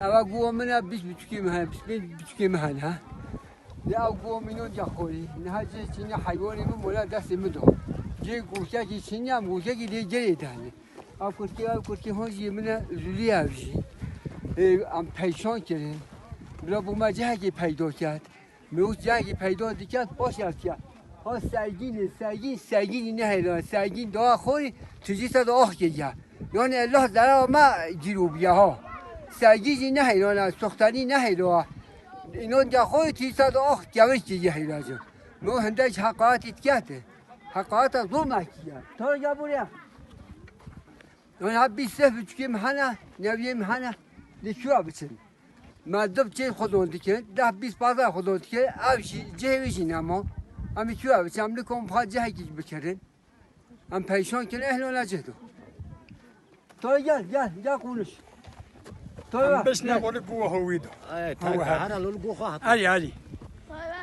او گو من ها بیش بچکی مهن بیش بچکی مهن ها نه او گوه منو جا خوری نه ها جه چینی حیوانی من مولا دست مدو جه گوشا که چینی هم گوشا که دی جره دانی او کرکی او کرکی هون جی من زولی او ام پیشان کرن بلا بو ما جه پیدا کرد میو جه که پیدا دیکن باش از کرد ها سرگین سرگین سرگین نه هلا سرگین دا خوری تجیسا دا آخ جه یعنی الله زرا ما جیروبیه ها سرگیجی نه هیلا سختنی نه هیلا اینو جا خوری تجی صد آخ جوش گیا هیلا جو مو هندش حقاعت اتکته حقاعت ظلم اکیه تا جا بوریا یعنی ها بیست بچکی مهنه نویه مهنه لیکوا بچن مردم چه خودون دیگه ده بیست پازده خودون دیگه اوشی جهویشی نما امی کیو اوشی هم لکم خواهد جهی گیج بکرن هم پیشان کنه اهل اولا جهدو تو گل گل گل قولش طيب باش نقول بو هويدو هو هذا لول بو خاطر اي اي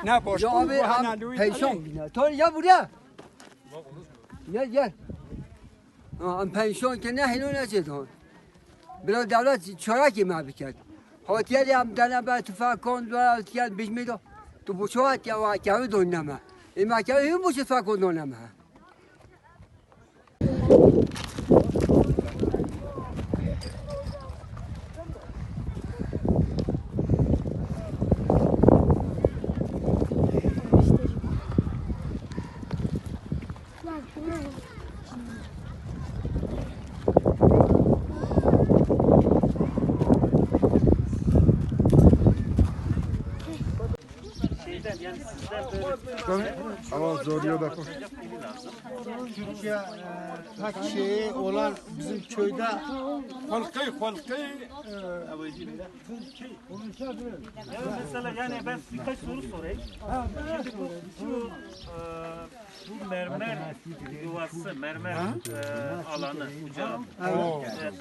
نه باش جواب هم پیشان تو یا بوده یا یا. ام پیشان که نه هنو نزید هون بلا دولت چراکی ما بکرد. حاطیت هم دنه بر تو فکان دو حاطیت بجمی دو تو بوچه حتی و حکمه دون نمه. این مکمه این بوچه فکان دون 那你嗯 Ama zorluyor da. Türkiye e, hak şeyi olan bizim köyde halkı halkı e, mesela yani ben birkaç soru sorayım. Şimdi bu şu e, bu mermer yuvası, mermer alanı, ocağı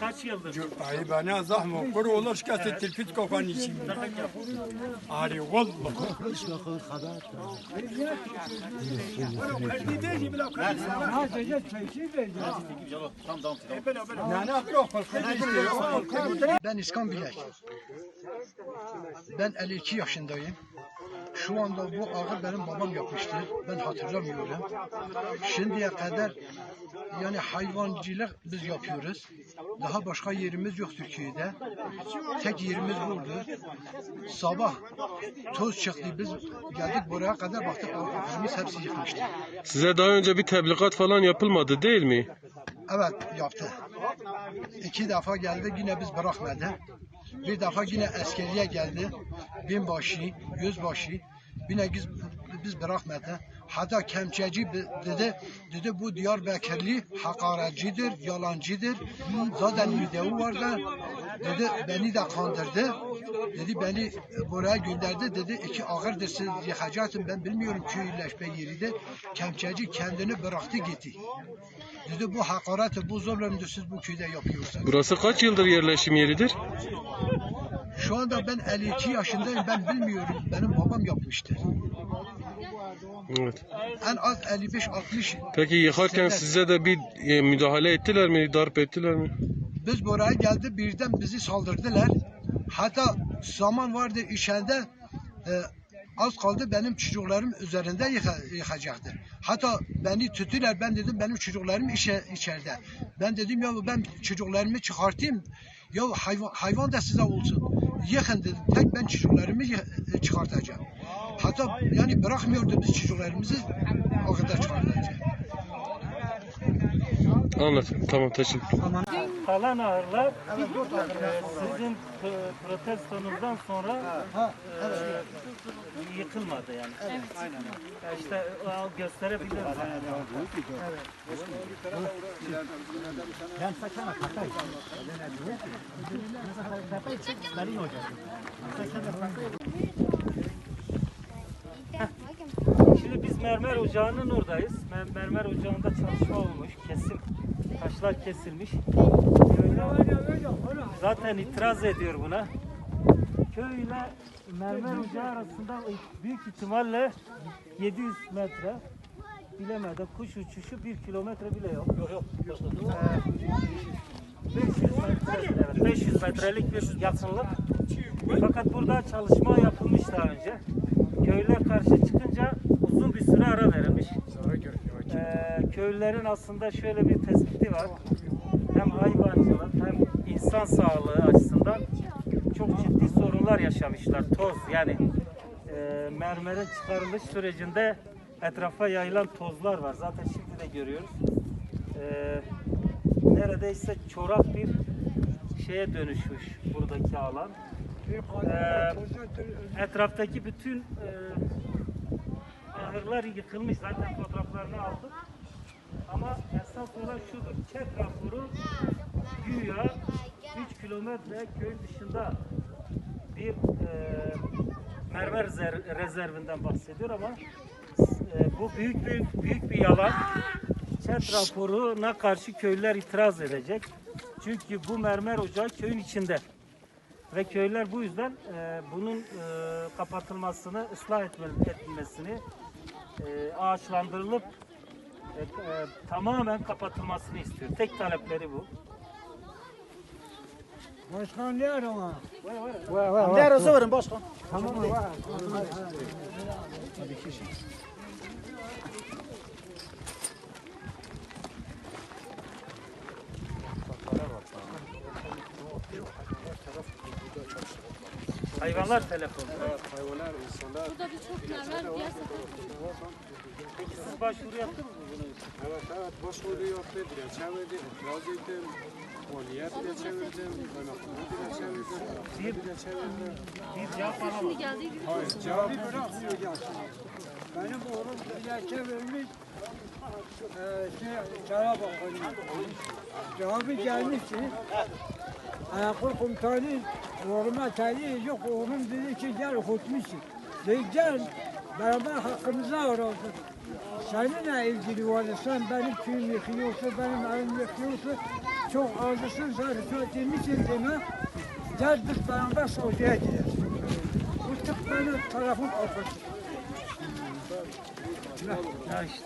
kaç yıldır? Ay bana zahmet. Kuru olur şikayet tilfit kopan için. Ari vallahi. Hiç bakın. Ben İskan Bilek. Ben 52 yaşındayım. Şu anda bu ağı benim babam yapmıştı. Ben hatırlamıyorum. Şimdiye kadar yani hayvancılık biz yapıyoruz. Daha başka yerimiz yok Türkiye'de. Tek yerimiz burada. Sabah toz çıktı. Biz geldik buraya kadar baktık ağımız hepsi yıkmıştı. Size daha önce bir tebligat falan yapılmadı değil mi? Evet yaptı. İki defa geldi yine biz bırakmadı. Bir defa yine askeriye geldi. Binbaşı, yüzbaşı. Yine biz, biz bırakmadı. Hatta kemçeci dedi, dedi bu Diyarbakırlı hakaretcidir, yalancıdır. Zaten video vardı. Dedi beni de kandırdı. Dedi beni buraya gönderdi. Dedi iki ağırdır siz yıkacaksın ben bilmiyorum köyleşme yeridir. Kemçeci kendini bıraktı gitti. Dedi bu hakareti, bu zulümdür siz bu köyde yapıyorsunuz. Burası kaç yıldır yerleşim yeridir? Şu anda ben 52 yaşındayım ben bilmiyorum. Benim babam yapmıştı. Evet. En az 55-60. Peki yıkarken size de bir e, müdahale ettiler mi? Darp ettiler mi? Biz buraya geldi birden bizi saldırdılar. Hatta zaman vardı içeride e, az kaldı benim çocuklarım üzerinde yıka, yıkacaktı. Hatta beni tuttular ben dedim benim çocuklarım işe, içeride. Ben dedim ya ben çocuklarımı çıkartayım. Ya hayvan, hayvan da size olsun. Yıkın dedim. Tek ben çocuklarımı yı- çıkartacağım. Hatta yani bırakmıyordu biz çocuklarımızı o kadar çıkartacağım. Anladım. Tamam teşekkür Kalan ağırlar e, sizin protestonuzdan sonra e, yıkılmadı yani. Aynen. İşte o gösterebilirim. Şimdi biz mermer ocağının oradayız. Mer- Mermer ocağında çalışma olmuş, kesim, taşlar kesilmiş. Köylü zaten itiraz ediyor buna. Köyle mermer ocağı arasında büyük ihtimalle 700 metre bilemedi kuş uçuşu bir kilometre bile yok. Yok yok. 500 Evet, 500 metrelik bir yakınlık. Fakat burada çalışma yapılmış daha önce. Köylüler karşı çıkınca uzun bir süre ara verilmiş. Ee, köylülerin aslında şöyle bir tespiti var. Hem hayvancılık hem insan sağlığı açısından çok ciddi sorunlar yaşamışlar. Toz yani e, mermerin çıkarılış sürecinde etrafa yayılan tozlar var. Zaten şimdi de görüyoruz. Ee, neredeyse çorak bir şeye dönüşmüş buradaki alan. Ee, etraftaki bütün e, ahırlar yıkılmış. Zaten fotoğraflarını aldık. Ama esas olan şudur. Çet raporu güya 3 kilometre köyün dışında bir e, mermer zer- rezervinden bahsediyor ama e, bu büyük bir büyük bir yalan. Çet raporuna karşı köylüler itiraz edecek. Çünkü bu mermer ocağı köyün içinde. Ve köylüler bu yüzden e, bunun e, kapatılmasını, ıslah etme, edilmesini, e, ağaçlandırılıp e, e, tamamen kapatılmasını istiyor. Tek talepleri bu. Başkan ne arama? Neresi varın başkan? Tamam mı? Var. Hayvanlar telefon. Burada birçok mermer diğer sefer Peki siz başvuru yaptınız mı için? Evet evet başvuru yaptı, dilekçe itiraz ettim. Valiyet dilekçevirdim, kaymakamlık dilekçevirdim, Bir- dilekçevirdim. Bir cevap alamadım. şimdi geldiği gibi Hayır, cevap Bir bırakmıyor gelsin. Benim oğlum dilekçe vermiş. Eee şey, Cenab-ı Cevabı gelmiş ki Ayaklı komutanı oğluma tali yok. Oğlum dedi ki gel hutmuşsun. Dedi gel beraber hakkımızı arasın. Seninle ilgili vardı. Sen benim köyüm yıkıyorsa, benim evim yıkıyorsa çok acısın. Sen rütüet demişsin deme. Gel biz beraber Suudi'ye gideriz. Bu tık benim tarafım arkası. Ya işte.